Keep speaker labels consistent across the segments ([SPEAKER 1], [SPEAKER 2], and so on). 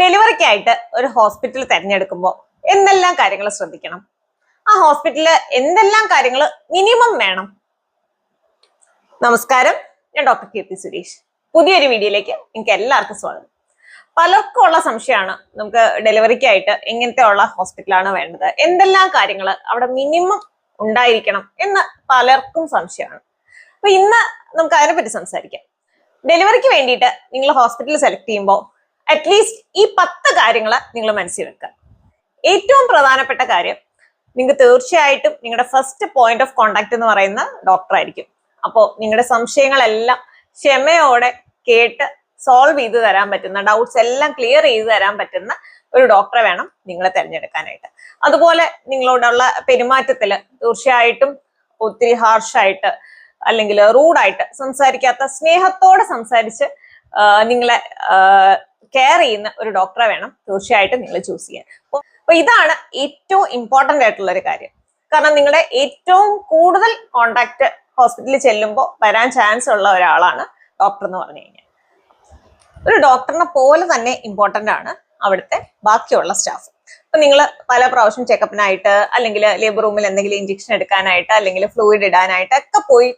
[SPEAKER 1] ഡെലിവറിക്കായിട്ട് ഒരു ഹോസ്പിറ്റൽ തിരഞ്ഞെടുക്കുമ്പോൾ എന്തെല്ലാം കാര്യങ്ങൾ ശ്രദ്ധിക്കണം? ആ ഹോസ്പിറ്റലിൽ എന്തെല്ലാം കാര്യങ്ങൾ മിനിമം വേണം? നമസ്കാരം. ഞാൻ ഡോക്ടർ കീർത്തി സുരേഷ്. പുതിയൊരു വീഡിയോയിലേക്ക് എനിക്ക് എല്ലാവർക്കും സ്വാഗതം. പലർക്കും ഉള്ള സംശയമാണ് നമുക്ക് ഡെലിവറിക്കായിട്ട് എങ്ങനത്തെ ഉള്ള ഹോസ്പിറ്റലാണ് വേണ്ടത്. എന്തെല്ലാം കാര്യങ്ങൾ അവിടെ മിനിമം ഉണ്ടായിരിക്കണം എന്ന് പലർക്കും സംശയമാണ്. അപ്പൊ ഇന്ന് നമുക്ക് അതിനെപ്പറ്റി സംസാരിക്കാം. ഡെലിവറിക്ക് വേണ്ടിയിട്ട് നിങ്ങൾ ഹോസ്പിറ്റൽ സെലക്ട് ചെയ്യുമ്പോൾ അറ്റ്ലീസ്റ്റ് ഈ പത്ത് കാര്യങ്ങൾ നിങ്ങൾ മനസ്സിൽ വെക്കുക. ഏറ്റവും പ്രധാനപ്പെട്ട കാര്യം നിങ്ങൾക്ക് തീർച്ചയായിട്ടും നിങ്ങളുടെ ഫസ്റ്റ് പോയിന്റ് ഓഫ് കോണ്ടാക്ട് എന്ന് പറയുന്ന ഡോക്ടർ ആയിരിക്കും. അപ്പോൾ നിങ്ങളുടെ സംശയങ്ങളെല്ലാം ക്ഷമയോടെ കേട്ട് സോൾവ് ചെയ്ത് തരാൻ പറ്റുന്ന ഡൗട്ട്സ് എല്ലാം ക്ലിയർ ചെയ്ത് തരാൻ പറ്റുന്ന ഒരു ഡോക്ടറെ വേണം നിങ്ങളെ തിരഞ്ഞെടുക്കാനായിട്ട്. അതുപോലെ നിങ്ങളോടുള്ള പെരുമാറ്റത്തിൽ തീർച്ചയായിട്ടും ഒത്തിരി ഹാർഷായിട്ട് അല്ലെങ്കിൽ റൂഡായിട്ട് സംസാരിക്കാത്ത സ്നേഹത്തോടെ സംസാരിച്ച് നിങ്ങളെ കെയർ ചെയ്യുന്ന ഒരു ഡോക്ടറെ വേണം തീർച്ചയായിട്ടും നിങ്ങൾ ചൂസ് ചെയ്യാൻ. അപ്പൊ ഇതാണ് ഏറ്റവും ഇമ്പോർട്ടന്റ് ആയിട്ടുള്ള ഒരു കാര്യം. കാരണം നിങ്ങളുടെ ഏറ്റവും കൂടുതൽ കോണ്ടാക്ട് ഹോസ്പിറ്റലിൽ ചെല്ലുമ്പോൾ വരാൻ ചാൻസ് ഉള്ള ഒരാളാണ് ഡോക്ടർ എന്ന് പറഞ്ഞു കഴിഞ്ഞാൽ. ഒരു ഡോക്ടറിനെ പോലെ തന്നെ ഇമ്പോർട്ടന്റ് ആണ് അവിടുത്തെ ബാക്കിയുള്ള സ്റ്റാഫ് അപ്പൊ നിങ്ങൾ പല പ്രാവശ്യം ചെക്കപ്പിനായിട്ട് അല്ലെങ്കിൽ ലേബർ റൂമിൽ എന്തെങ്കിലും ഇഞ്ചക്ഷൻ എടുക്കാനായിട്ട് അല്ലെങ്കിൽ ഫ്ലൂയിഡ് ഇടാനായിട്ട് ഒക്കെ പോയി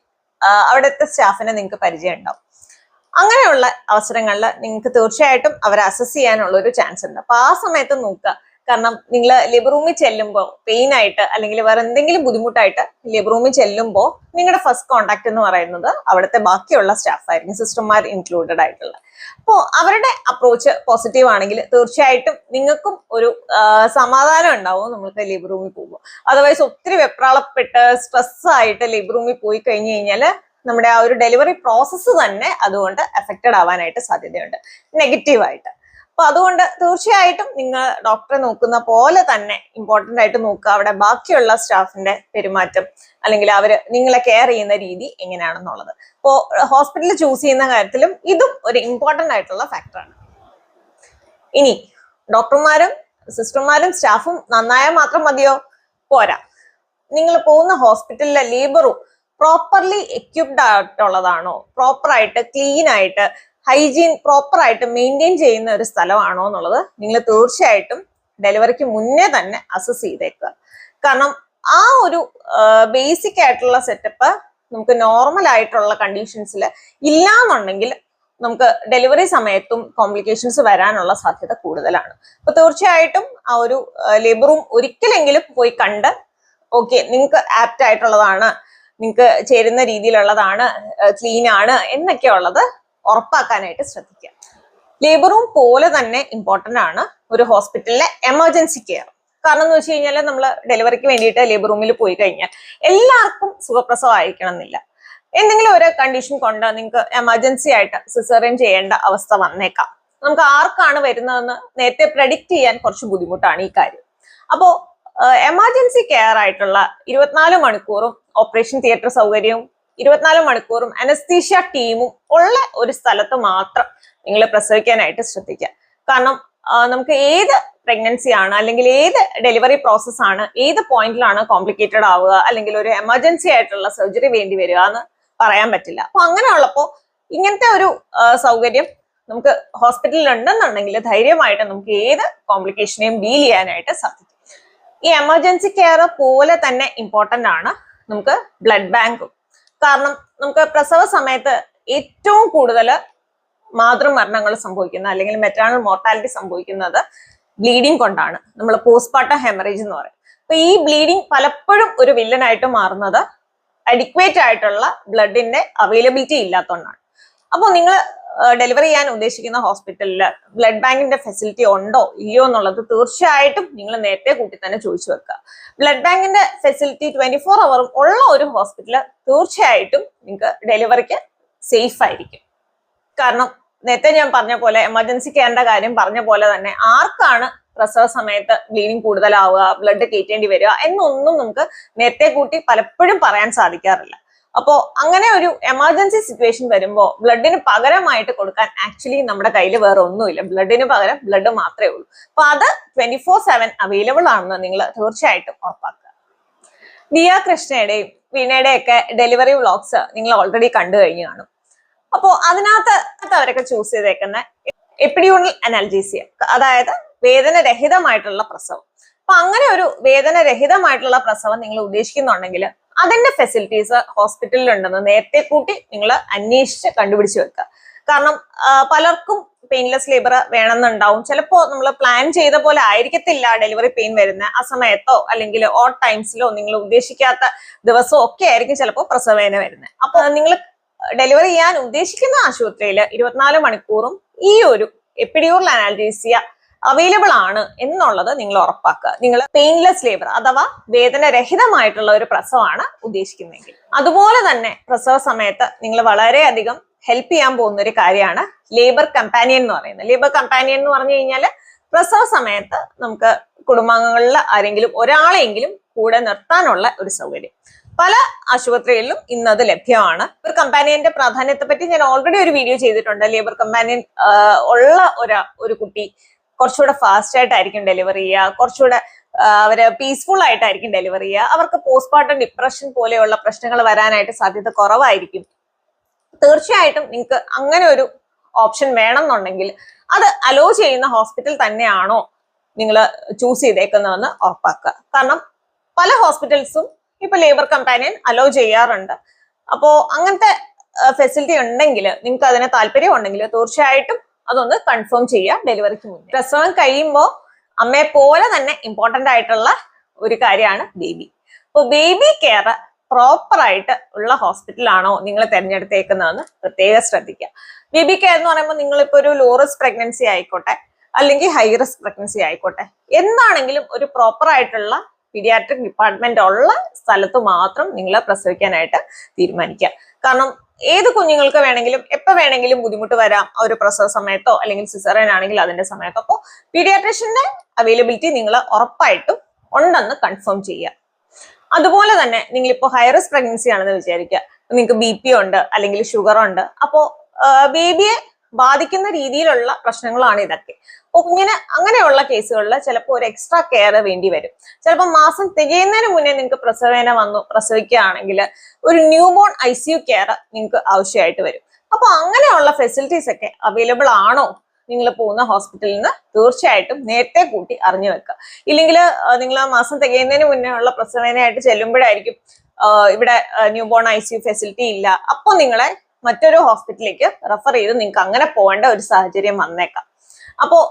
[SPEAKER 1] അവിടുത്തെ സ്റ്റാഫിനെ നിങ്ങൾക്ക് പരിചയം ഉണ്ടാവും. അങ്ങനെയുള്ള അവസരങ്ങളിൽ നിങ്ങൾക്ക് തീർച്ചയായിട്ടും അവരെ അസസ് ചെയ്യാനുള്ള ഒരു ചാൻസ് ഉണ്ട്. അപ്പൊ ആ സമയത്ത് നോക്കുക. കാരണം നിങ്ങൾ ലേബർ റൂമിൽ ചെല്ലുമ്പോൾ പെയിൻ ആയിട്ട് അല്ലെങ്കിൽ വേറെ എന്തെങ്കിലും ബുദ്ധിമുട്ടായിട്ട് ലേബർ റൂമിൽ ചെല്ലുമ്പോൾ നിങ്ങളുടെ ഫസ്റ്റ് കോണ്ടാക്ട് എന്ന് പറയുന്നത് അവിടുത്തെ ബാക്കിയുള്ള സ്റ്റാഫ് ആയിരിക്കും സിസ്റ്റർമാർ ഇൻക്ലൂഡഡ് ആയിട്ടുള്ള അപ്പോൾ അവരുടെ അപ്രോച്ച് പോസിറ്റീവ് ആണെങ്കിൽ തീർച്ചയായിട്ടും നിങ്ങൾക്കും ഒരു സമാധാനം ഉണ്ടാവും നമ്മൾക്ക് ലേബർ റൂമിൽ പോകുമ്പോൾ അതർവൈസ് ഒത്തിരി വെപ്രാളപ്പെട്ട് സ്ട്രെസ് ആയിട്ട് ലേബർ റൂമിൽ പോയി കഴിഞ്ഞു കഴിഞ്ഞാൽ നമ്മുടെ ആ ഒരു ഡെലിവറി പ്രോസസ്സ് തന്നെ അതുകൊണ്ട് എഫക്റ്റഡ് ആവാനായിട്ട് സാധ്യതയുണ്ട്. നെഗറ്റീവായിട്ട് അപ്പൊ അതുകൊണ്ട് തീർച്ചയായിട്ടും നിങ്ങൾ ഡോക്ടറെ നോക്കുന്ന പോലെ തന്നെ ഇമ്പോർട്ടന്റ് ആയിട്ട് നോക്കുക. അവിടെ ബാക്കിയുള്ള സ്റ്റാഫിന്റെ പെരുമാറ്റം അല്ലെങ്കിൽ അവർ നിങ്ങളെ കെയർ ചെയ്യുന്ന രീതി എങ്ങനെയാണെന്നുള്ളത്. അപ്പോൾ ഹോസ്പിറ്റൽ ചൂസ് ചെയ്യുന്ന കാര്യത്തിലും ഇതും ഒരു ഇമ്പോർട്ടന്റ് ആയിട്ടുള്ള ഫാക്ടറാണ് ഇനി ഡോക്ടർമാരും സിസ്റ്റർമാരും സ്റ്റാഫും നന്നായാൽ മാത്രം മതിയോ? പോരാ. നിങ്ങൾ പോകുന്ന ഹോസ്പിറ്റലിലെ ലേബറും പ്രോപ്പർലി എക്യുപ്ഡ് ആയിട്ടുള്ളതാണോ? പ്രോപ്പർ ആയിട്ട് ക്ലീൻ ആയിട്ട് ഹൈജീൻ പ്രോപ്പർ ആയിട്ട് മെയിന്റെയിൻ ചെയ്യുന്ന ഒരു സ്ഥലമാണോ എന്നുള്ളത് നിങ്ങൾ തീർച്ചയായിട്ടും ഡെലിവറിക്ക് മുന്നേ തന്നെ അസസ് ചെയ്തേക്കുക. കാരണം ആ ഒരു ബേസിക് ആയിട്ടുള്ള സെറ്റപ്പ് നമുക്ക് നോർമൽ ആയിട്ടുള്ള കണ്ടീഷൻസിൽ ഇല്ലാന്നുണ്ടെങ്കിൽ നമുക്ക് ഡെലിവറി സമയത്തും കോംപ്ലിക്കേഷൻസ് വരാനുള്ള സാധ്യത കൂടുതലാണ്. അപ്പൊ തീർച്ചയായിട്ടും ആ ഒരു ലേബർ റൂം ഒരിക്കലെങ്കിലും പോയി കണ്ട് ഓക്കെ നിങ്ങൾക്ക് ആപ്റ്റ് ആയിട്ടുള്ളതാണ് നിങ്ങൾക്ക് ചേരുന്ന രീതിയിലുള്ളതാണ് ക്ലീൻ ആണ് എന്നൊക്കെ ഉള്ളത് ഉറപ്പാക്കാനായിട്ട് ശ്രദ്ധിക്കുക. ലേബർ റൂം പോലെ തന്നെ ഇമ്പോർട്ടന്റ് ആണ് ഒരു ഹോസ്പിറ്റലിലെ എമർജൻസി കെയർ കാരണം എന്ന് വെച്ച് കഴിഞ്ഞാൽ നമ്മൾ ഡെലിവറിക്ക് വേണ്ടിയിട്ട് ലേബർ റൂമിൽ പോയി കഴിഞ്ഞാൽ എല്ലാവർക്കും സുഖപ്രസവം ആയിരിക്കണം എന്നില്ല എന്തെങ്കിലും ഒരു കണ്ടീഷൻ കൊണ്ട് നിങ്ങൾക്ക് എമർജൻസി ആയിട്ട് സിസേറിയൻ ചെയ്യേണ്ട അവസ്ഥ വന്നേക്കാം. നമുക്ക് ആർക്കാണ് വരുന്നതെന്ന് നേരത്തെ പ്രഡിക്റ്റ് ചെയ്യാൻ കുറച്ച് ബുദ്ധിമുട്ടാണ് ഈ കാര്യം. അപ്പോൾ എമർജൻസി കെയർ ആയിട്ടുള്ള ഇരുപത്തിനാല് മണിക്കൂറും ഓപ്പറേഷൻ തിയേറ്റർ സൗകര്യവും ഇരുപത്തിനാല് മണിക്കൂറും അനസ്തീഷ്യ ടീമും ഉള്ള ഒരു സ്ഥലത്ത് മാത്രം നിങ്ങൾ പ്രസവിക്കാനായിട്ട് ശ്രദ്ധിക്കുക. കാരണം നമുക്ക് ഏത് പ്രഗ്നൻസി ആണ് അല്ലെങ്കിൽ ഏത് ഡെലിവറി പ്രോസസ് ആണ് ഏത് പോയിന്റിലാണ് കോംപ്ലിക്കേറ്റഡ് ആവുക അല്ലെങ്കിൽ ഒരു എമർജൻസി ആയിട്ടുള്ള സർജറി വേണ്ടി വരിക എന്ന് പറയാൻ പറ്റില്ല. അപ്പൊ അങ്ങനെ ഉള്ളപ്പോൾ ഇങ്ങനത്തെ ഒരു സൗകര്യം നമുക്ക് ഹോസ്പിറ്റലിൽ ഉണ്ടെന്നുണ്ടെങ്കിൽ ധൈര്യമായിട്ട് നമുക്ക് ഏത് കോംപ്ലിക്കേഷനെയും ഡീൽ ചെയ്യാനായിട്ട് സാധിക്കും. ഈ എമർജൻസി കെയർ പോലെ തന്നെ ഇമ്പോർട്ടന്റ് ആണ്. നമുക്ക് ബ്ലഡ് ബാങ്കും കാരണം നമുക്ക് പ്രസവ സമയത്ത് ഏറ്റവും കൂടുതൽ മാതൃമരണങ്ങൾ സംഭവിക്കുന്ന അല്ലെങ്കിൽ മെറ്റേണൽ മോർട്ടാലിറ്റി സംഭവിക്കുന്നത് ബ്ലീഡിങ് കൊണ്ടാണ്. നമ്മൾ പോസ്റ്റ്മോർട്ടം ഹെമറേജ് എന്ന് പറയും. അപ്പൊ ഈ ബ്ലീഡിങ് പലപ്പോഴും ഒരു വില്ലനായിട്ട് മാറുന്നത് അഡിക്വേറ്റ് ആയിട്ടുള്ള ബ്ലഡിന്റെ അവൈലബിലിറ്റി ഇല്ലാത്തതുകൊണ്ടാണ്. അപ്പോൾ നിങ്ങൾ ഡെലിവറി ചെയ്യാൻ ഉദ്ദേശിക്കുന്ന ഹോസ്പിറ്റലിൽ ബ്ലഡ് ബാങ്കിന്റെ ഫെസിലിറ്റി ഉണ്ടോ ഇല്ലയോ എന്നുള്ളത് തീർച്ചയായിട്ടും നിങ്ങൾ നേരത്തെ കൂട്ടി തന്നെ ചോദിച്ചു വെക്കുക. ബ്ലഡ് ബാങ്കിന്റെ ഫെസിലിറ്റി ട്വന്റി ഫോർ അവറും ഉള്ള ഒരു ഹോസ്പിറ്റൽ തീർച്ചയായിട്ടും നിങ്ങൾക്ക് ഡെലിവറിക്ക് സേഫ് ആയിരിക്കും. കാരണം നേരത്തെ ഞാൻ പറഞ്ഞ പോലെ എമർജൻസി കെയറിന്റെ കാര്യം പറഞ്ഞ പോലെ തന്നെ ആർക്കാണ് പ്രസവ സമയത്ത് ബ്ലീഡിങ് കൂടുതലാവുക ബ്ലഡ് കയറ്റേണ്ടി വരിക എന്നൊന്നും നമുക്ക് നേരത്തെ കൂട്ടി പലപ്പോഴും പറയാൻ സാധിക്കാറില്ല. അപ്പോ അങ്ങനെ ഒരു എമർജൻസി സിറ്റുവേഷൻ വരുമ്പോൾ ബ്ലഡിന് പകരമായിട്ട് കൊടുക്കാൻ ആക്ച്വലി നമ്മുടെ കയ്യിൽ വേറെ ഒന്നുമില്ല. ബ്ലഡിന് പകരം ബ്ലഡ് മാത്രമേ ഉള്ളൂ. അപ്പൊ അത് ട്വന്റി ഫോർ സെവൻ അവൈലബിൾ ആണെന്ന് നിങ്ങൾ തീർച്ചയായിട്ടും ഉറപ്പാക്കുക. ദിയ കൃഷ്ണയുടെയും വീണയുടെയൊക്കെ ഡെലിവറി വ്ളോഗ്സ് നിങ്ങൾ ഓൾറെഡി കണ്ടു കഴിഞ്ഞു കാണും. അപ്പോൾ അതിനകത്ത് അവരൊക്കെ ചൂസ് ചെയ്തേക്കുന്ന എപ്പിഡ്യൂണൽ അനാൽജീസിയ അതായത് വേദനരഹിതമായിട്ടുള്ള പ്രസവം. അപ്പൊ അങ്ങനെ ഒരു വേദനരഹിതമായിട്ടുള്ള പ്രസവം നിങ്ങൾ ഉദ്ദേശിക്കുന്നുണ്ടെങ്കിൽ അതിന്റെ ഫെസിലിറ്റീസ് ഹോസ്പിറ്റലിൽ ഉണ്ടെന്ന് നേരത്തെ കൂട്ടി നിങ്ങൾ അന്വേഷിച്ച് കണ്ടുപിടിച്ച് വെക്കുക. കാരണം പലർക്കും പെയിൻലെസ് ലേബർ വേണമെന്നുണ്ടാവും. ചിലപ്പോ നമ്മൾ പ്ലാൻ ചെയ്ത പോലെ ആയിരിക്കത്തില്ല ഡെലിവറി പെയിൻ വരുന്ന. ആ സമയത്തോ അല്ലെങ്കിൽ ഓട്ട് ടൈംസിലോ നിങ്ങൾ ഉദ്ദേശിക്കാത്ത ദിവസമോ ഒക്കെ ആയിരിക്കും ചിലപ്പോൾ പ്രസവേദന വരുന്നത് അപ്പോൾ നിങ്ങൾ ഡെലിവറി ചെയ്യാൻ ഉദ്ദേശിക്കുന്ന ആശുപത്രിയിൽ ഇരുപത്തിനാല് മണിക്കൂറും ഈ ഒരു എപ്പിഡ്യൂറൽ അനാൽജീസിയ അവൈലബിൾ ആണ് എന്നുള്ളത് നിങ്ങൾ ഉറപ്പാക്കുക. നിങ്ങൾ പെയിൻലെസ് ലേബർ അഥവാ വേദനരഹിതമായിട്ടുള്ള ഒരു പ്രസവമാണ് ഉദ്ദേശിക്കുന്നതെങ്കിൽ. അതുപോലെ തന്നെ പ്രസവ സമയത്ത് നിങ്ങൾ വളരെയധികം ഹെൽപ്പ് ചെയ്യാൻ പോകുന്ന ഒരു കാര്യമാണ് ലേബർ കമ്പാനിയൻ എന്ന് പറയുന്നത്. ലേബർ കമ്പാനിയൻ എന്ന് പറഞ്ഞു കഴിഞ്ഞാൽ പ്രസവ സമയത്ത് നമുക്ക് കുടുംബാംഗങ്ങളിൽ ആരെങ്കിലും ഒരാളെങ്കിലും കൂടെ നിർത്താനുള്ള ഒരു സൗകര്യം. പല ആശുപത്രികളിലും ഇന്ന് അത് ലഭ്യമാണ്. ഒരു കമ്പാനിയന്റെ പ്രാധാന്യത്തെ പറ്റി ഞാൻ ഓൾറെഡി ഒരു വീഡിയോ ചെയ്തിട്ടുണ്ട്. ലേബർ കമ്പാനിയൻ ഉള്ള ഒരു ഒരു കുട്ടി കുറച്ചുകൂടെ ഫാസ്റ്റ് ആയിട്ടായിരിക്കും ഡെലിവറി ചെയ്യുക. കുറച്ചുകൂടെ അവർ പീസ്ഫുൾ ആയിട്ടായിരിക്കും ഡെലിവറി ചെയ്യുക. അവർക്ക് പോസ്റ്റ്മോർട്ടം ഡിപ്രഷൻ പോലെയുള്ള പ്രശ്നങ്ങൾ വരാനായിട്ട് സാധ്യത കുറവായിരിക്കും. തീർച്ചയായിട്ടും നിങ്ങൾക്ക് അങ്ങനെ ഒരു ഓപ്ഷൻ വേണമെന്നുണ്ടെങ്കിൽ അത് അലോ ചെയ്യുന്ന ഹോസ്പിറ്റൽ തന്നെയാണോ നിങ്ങൾ ചൂസ് ചെയ്തേക്കുന്നതെന്ന് ഉറപ്പാക്കുക. കാരണം പല ഹോസ്പിറ്റൽസും ഇപ്പൊ ലേബർ കമ്പാനിയൻ അലോ ചെയ്യാറുണ്ട്. അപ്പോ അങ്ങനത്തെ ഫെസിലിറ്റി ഉണ്ടെങ്കിൽ നിങ്ങൾക്ക് അതിന് താല്പര്യം ഉണ്ടെങ്കിൽ തീർച്ചയായിട്ടും അതൊന്ന് കൺഫേം ചെയ്യുക ഡെലിവറിക്ക് മുന്നേ. പ്രസവം കഴിയുമ്പോൾ അമ്മയെ പോലെ തന്നെ ഇമ്പോർട്ടന്റ് ആയിട്ടുള്ള ഒരു കാര്യമാണ് ബേബി അപ്പോൾ ബേബി കെയർ പ്രോപ്പറായിട്ട് ഉള്ള ഹോസ്പിറ്റലാണോ നിങ്ങൾ തിരഞ്ഞെടുത്തേക്കുന്നതെന്ന് പ്രത്യേകം ശ്രദ്ധിക്കുക. ബേബി കെയർ എന്ന് പറയുമ്പോൾ നിങ്ങളിപ്പോൾ ഒരു ലോ റിസ്ക് പ്രഗ്നൻസി ആയിക്കോട്ടെ അല്ലെങ്കിൽ ഹൈ റിസ്ക് പ്രഗ്നൻസി ആയിക്കോട്ടെ എന്താണെങ്കിലും ഒരു പ്രോപ്പർ ആയിട്ടുള്ള പീഡിയാട്രിക് ഡിപ്പാർട്ട്മെന്റ് ഉള്ള സ്ഥലത്ത് മാത്രം നിങ്ങൾ പ്രസവിക്കാനായിട്ട് തീരുമാനിക്കുക. കാരണം ഏത് കുഞ്ഞുങ്ങൾക്ക് വേണമെങ്കിലും എപ്പോൾ വേണമെങ്കിലും ബുദ്ധിമുട്ട് വരാം ആ ഒരു പ്രസവ സമയത്തോ അല്ലെങ്കിൽ സിസറേൻ ആണെങ്കിൽ അതിന്റെ സമയത്തോ. അപ്പോൾ പീഡിയാട്രിഷ്യന്റെ അവൈലബിലിറ്റി നിങ്ങൾ ഉറപ്പായിട്ടും ഉണ്ടെന്ന് കൺഫേം ചെയ്യുക. അതുപോലെ തന്നെ നിങ്ങൾ ഹൈ റിസ്ക് പ്രഗ്നൻസി ആണെന്ന് വിചാരിക്കുക. നിങ്ങൾക്ക് ബി പി ഉണ്ട് അല്ലെങ്കിൽ ഷുഗർ ഉണ്ട്. അപ്പോ ബേബിയെ ബാധിക്കുന്ന രീതിയിലുള്ള പ്രശ്നങ്ങളാണ് ഇതൊക്കെ. ഇങ്ങനെ അങ്ങനെയുള്ള കേസുകളിൽ ചിലപ്പോൾ ഒരു എക്സ്ട്രാ കെയർ വേണ്ടി വരും. ചിലപ്പോൾ മാസം തികയുന്നതിന് മുന്നേ നിങ്ങൾക്ക് പ്രസവേന വന്നു പ്രസവിക്കുകയാണെങ്കിൽ ഒരു new born I C U care നിങ്ങൾക്ക് ആവശ്യമായിട്ട് വരും. അപ്പൊ അങ്ങനെയുള്ള ഫെസിലിറ്റീസ് ഒക്കെ അവൈലബിൾ ആണോ? നിങ്ങൾ പോകുന്ന ഹോസ്പിറ്റലിൽ നിന്ന് തീർച്ചയായിട്ടും നേരത്തെ കൂട്ടി അറിഞ്ഞു വെക്കുക. ഇല്ലെങ്കിൽ നിങ്ങൾ മാസം തികയുന്നതിന് മുന്നേ ഉള്ള പ്രസവേനയായിട്ട് ചെല്ലുമ്പോഴായിരിക്കും ഇവിടെ new born I C U facility ഇല്ല. അപ്പോൾ നിങ്ങളെ മറ്റൊരു ഹോസ്പിറ്റലിലേക്ക് റെഫർ ചെയ്ത് നിങ്ങൾക്ക് അങ്ങനെ പോകേണ്ട ഒരു സാഹചര്യം വന്നേക്കാം. അപ്പോൾ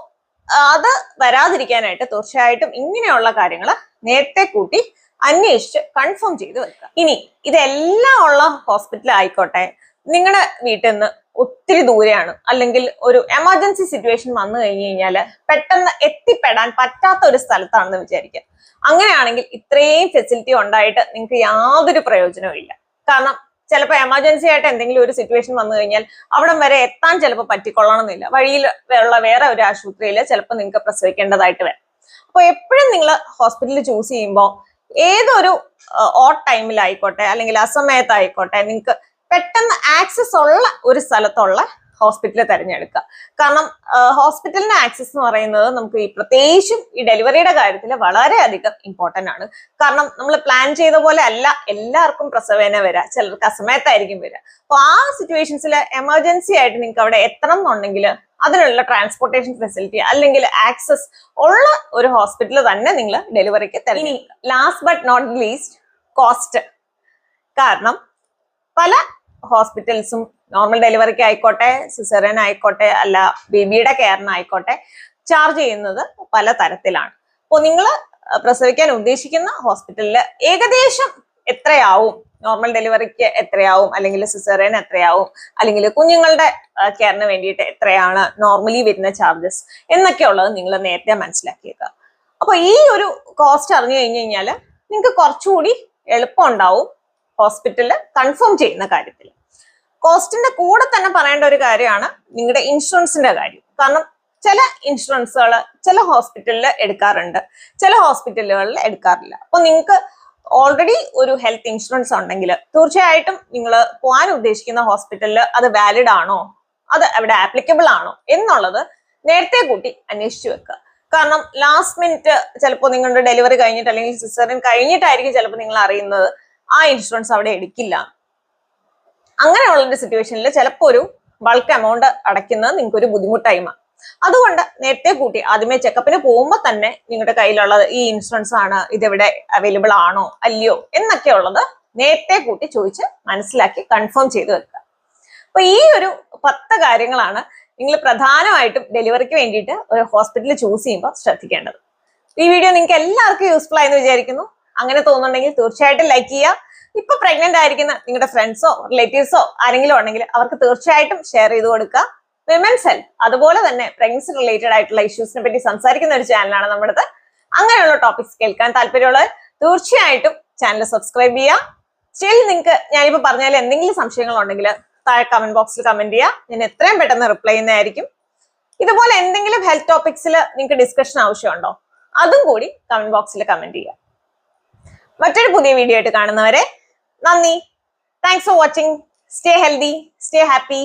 [SPEAKER 1] അത് വരാതിരിക്കാനായിട്ട് തീർച്ചയായിട്ടും ഇങ്ങനെയുള്ള കാര്യങ്ങൾ നേരത്തെ കൂട്ടി അന്വേഷിച്ച് കൺഫേം ചെയ്ത് വെക്കുക. ഇനി ഇതെല്ലാം ഉള്ള ഹോസ്പിറ്റൽ ആയിക്കോട്ടെ നിങ്ങളുടെ വീട്ടിൽ നിന്ന് ഒത്തിരി ദൂരെയാണ് അല്ലെങ്കിൽ ഒരു എമർജൻസി സിറ്റുവേഷൻ വന്നു കഴിഞ്ഞു കഴിഞ്ഞാൽ പെട്ടെന്ന് എത്തിപ്പെടാൻ പറ്റാത്ത ഒരു സ്ഥലത്താണെന്ന് വിചാരിക്കുക. അങ്ങനെയാണെങ്കിൽ ഇത്രയും ഫെസിലിറ്റി ഉണ്ടായിട്ട് നിങ്ങൾക്ക് യാതൊരു പ്രയോജനവും ഇല്ല. കാരണം ചിലപ്പോൾ എമർജൻസി ആയിട്ട് എന്തെങ്കിലും ഒരു സിറ്റുവേഷൻ വന്നു കഴിഞ്ഞാൽ അവിടം വരെ എത്താൻ ചിലപ്പോൾ പറ്റിക്കൊള്ളണമെന്നില്ല. വഴിയിൽ ഉള്ള വേറെ ഒരു ആശുപത്രിയിൽ ചിലപ്പോൾ നിങ്ങൾക്ക് പ്രസവിക്കേണ്ടതായിട്ട് വരും. അപ്പോൾ എപ്പോഴും നിങ്ങൾ ഹോസ്പിറ്റലിൽ ചൂസ് ചെയ്യുമ്പോൾ ഏതൊരു ഓട്ട് ടൈമിലായിക്കോട്ടെ അല്ലെങ്കിൽ അസമയത്തായിക്കോട്ടെ നിങ്ങൾക്ക് പെട്ടെന്ന് ആക്സസ് ഉള്ള ഒരു സ്ഥലത്തുള്ള ഹോസ്പിറ്റൽ തിരഞ്ഞെടുക്കുക. കാരണം ഹോസ്പിറ്റലിന് ആക്സസ് എന്ന് പറയുന്നത് നമുക്ക് ഈ പ്രത്യേകിച്ചും ഈ ഡെലിവറിയുടെ കാര്യത്തിൽ വളരെയധികം ഇമ്പോർട്ടന്റ് ആണ്. കാരണം നമ്മൾ പ്ലാൻ ചെയ്ത പോലെ അല്ല എല്ലാവർക്കും പ്രസവേന വരിക ചിലർക്ക് അസമയത്തായിരിക്കും വരിക അപ്പൊ ആ സിറ്റുവേഷൻസിൽ എമർജൻസി ആയിട്ട് നിങ്ങൾക്ക് അവിടെ എത്തണം എന്നുണ്ടെങ്കിൽ അതിനുള്ള ട്രാൻസ്പോർട്ടേഷൻ ഫെസിലിറ്റി അല്ലെങ്കിൽ ആക്സസ് ഉള്ള ഒരു ഹോസ്പിറ്റൽ തന്നെ നിങ്ങൾ ഡെലിവറിക്ക് തരണം last but not least cost കാരണം പല ഹോസ്പിറ്റൽസും നോർമൽ ഡെലിവറിക്ക് ആയിക്കോട്ടെ സിസേറിയൻ ആയിക്കോട്ടെ അല്ല ബേബിയുടെ കെയറിനായിക്കോട്ടെ ചാർജ് ചെയ്യുന്നത് പല തരത്തിലാണ് അപ്പോൾ നിങ്ങൾ പ്രസവിക്കാൻ ഉദ്ദേശിക്കുന്ന ഹോസ്പിറ്റലിൽ ഏകദേശം എത്രയാവും? നോർമൽ ഡെലിവറിക്ക് എത്രയാവും? അല്ലെങ്കിൽ സിസേറിയൻ എത്രയാവും? അല്ലെങ്കിൽ കുഞ്ഞുങ്ങളുടെ കെയറിന് വേണ്ടിയിട്ട് എത്രയാണ് നോർമലി വരുന്ന ചാർജസ്? എന്നൊക്കെ ഉള്ളത് നിങ്ങൾ നേരത്തെ മനസ്സിലാക്കിയേക്കുക അപ്പോൾ ഈ ഒരു കോസ്റ്റ് അറിഞ്ഞു കഴിഞ്ഞു കഴിഞ്ഞാൽ നിങ്ങൾക്ക് കുറച്ചുകൂടി എളുപ്പം ഉണ്ടാവും. ഹോസ്പിറ്റലിൽ കൺഫേം ചെയ്യുന്ന കാര്യത്തിൽ. കോസ്റ്റിന്റെ കൂടെ തന്നെ പറയേണ്ട ഒരു കാര്യമാണ് നിങ്ങളുടെ ഇൻഷുറൻസിന്റെ കാര്യം. കാരണം ചില ഇൻഷുറൻസുകൾ ചില ഹോസ്പിറ്റലിൽ എടുക്കാറുണ്ട്. ചില ഹോസ്പിറ്റലുകളിൽ എടുക്കാറില്ല. അപ്പോൾ നിങ്ങൾക്ക് ഓൾറെഡി ഒരു ഹെൽത്ത് ഇൻഷുറൻസ് ഉണ്ടെങ്കിൽ തീർച്ചയായിട്ടും നിങ്ങൾ പോകാൻ ഉദ്ദേശിക്കുന്ന ഹോസ്പിറ്റലിൽ അത് വാലിഡ് ആണോ? അത് അവിടെ ആപ്ലിക്കബിൾ ആണോ? എന്നുള്ളത് നേരത്തെ കൂട്ടി അന്വേഷിച്ചു വെക്കുക. കാരണം ലാസ്റ്റ് മിനിറ്റ് ചിലപ്പോൾ നിങ്ങളുടെ ഡെലിവറി കഴിഞ്ഞിട്ട് അല്ലെങ്കിൽ സിസറിൻ കഴിഞ്ഞിട്ടായിരിക്കും ചിലപ്പോൾ നിങ്ങൾ അറിയുന്നത്. ആ ഇൻഷുറൻസ് അവിടെ എടുക്കില്ല. അങ്ങനെയുള്ള സിറ്റുവേഷനിൽ ചിലപ്പോൾ ഒരു ബൾക്ക് എമൗണ്ട് അടയ്ക്കുന്നത് നിങ്ങൾക്ക് ഒരു ബുദ്ധിമുട്ടായി മാറും അതുകൊണ്ട് നേരത്തെ കൂട്ടി ആദ്യമേ ചെക്കപ്പിന് പോകുമ്പോൾ തന്നെ നിങ്ങളുടെ കയ്യിലുള്ളത് ഈ ഇൻഷുറൻസ് ആണ് ഇതെവിടെ അവൈലബിൾ ആണോ അല്ലയോ എന്നൊക്കെ ഉള്ളത് നേരത്തെ കൂട്ടി ചോദിച്ച് മനസ്സിലാക്കി കൺഫേം ചെയ്ത് വെക്കുക. അപ്പൊ ഈ ഒരു പത്ത് കാര്യങ്ങളാണ് നിങ്ങൾ പ്രധാനമായിട്ടും ഡെലിവറിക്ക് വേണ്ടിയിട്ട് ഒരു ഹോസ്പിറ്റൽ ചൂസ് ചെയ്യുമ്പോൾ ശ്രദ്ധിക്കേണ്ടത്. ഈ വീഡിയോ നിങ്ങൾക്ക് എല്ലാവർക്കും യൂസ്ഫുൾ ആയെന്ന് വിചാരിക്കുന്നു. അങ്ങനെ തോന്നുന്നുണ്ടെങ്കിൽ തീർച്ചയായിട്ടും ലൈക്ക് ചെയ്യുക. ഇപ്പൊ പ്രഗ്നന്റ് ആയിരിക്കുന്ന നിങ്ങളുടെ ഫ്രണ്ട്സോ റിലേറ്റീവ്സോ ആരെങ്കിലും ഉണ്ടെങ്കിൽ അവർക്ക് തീർച്ചയായിട്ടും ഷെയർ ചെയ്ത് കൊടുക്കുക. വിമൻസ് ഹെൽത്ത് അതുപോലെ തന്നെ പ്രഗ്നൻസി റിലേറ്റഡ് ആയിട്ടുള്ള ഇഷ്യൂസിനെ പറ്റി സംസാരിക്കുന്ന ഒരു ചാനലാണ് നമ്മുടെ അങ്ങനെയുള്ള ടോപ്പിക്സ് കേൾക്കാൻ താല്പര്യമുള്ളത് തീർച്ചയായിട്ടും ചാനൽ സബ്സ്ക്രൈബ് ചെയ്യുക. സ്റ്റിൽ നിങ്ങൾക്ക് ഞാനിപ്പോ പറഞ്ഞാൽ എന്തെങ്കിലും സംശയങ്ങൾ ഉണ്ടെങ്കിൽ താഴെ കമന്റ് ബോക്സിൽ കമന്റ് ചെയ്യുക. ഞാൻ എത്രയും പെട്ടെന്ന് റിപ്ലൈ ചെയ്യുന്നതായിരിക്കും. ഇതുപോലെ എന്തെങ്കിലും ഹെൽത്ത് ടോപ്പിക്സിൽ നിങ്ങൾക്ക് ഡിസ്കഷൻ ആവശ്യമുണ്ടോ? അതും കൂടി കമന്റ് ബോക്സിൽ കമന്റ് ചെയ്യുക. മറ്റൊരു പുതിയ വീഡിയോ ആയിട്ട് കാണുന്നവരെ നന്ദി. Thanks for watching stay healthy stay happy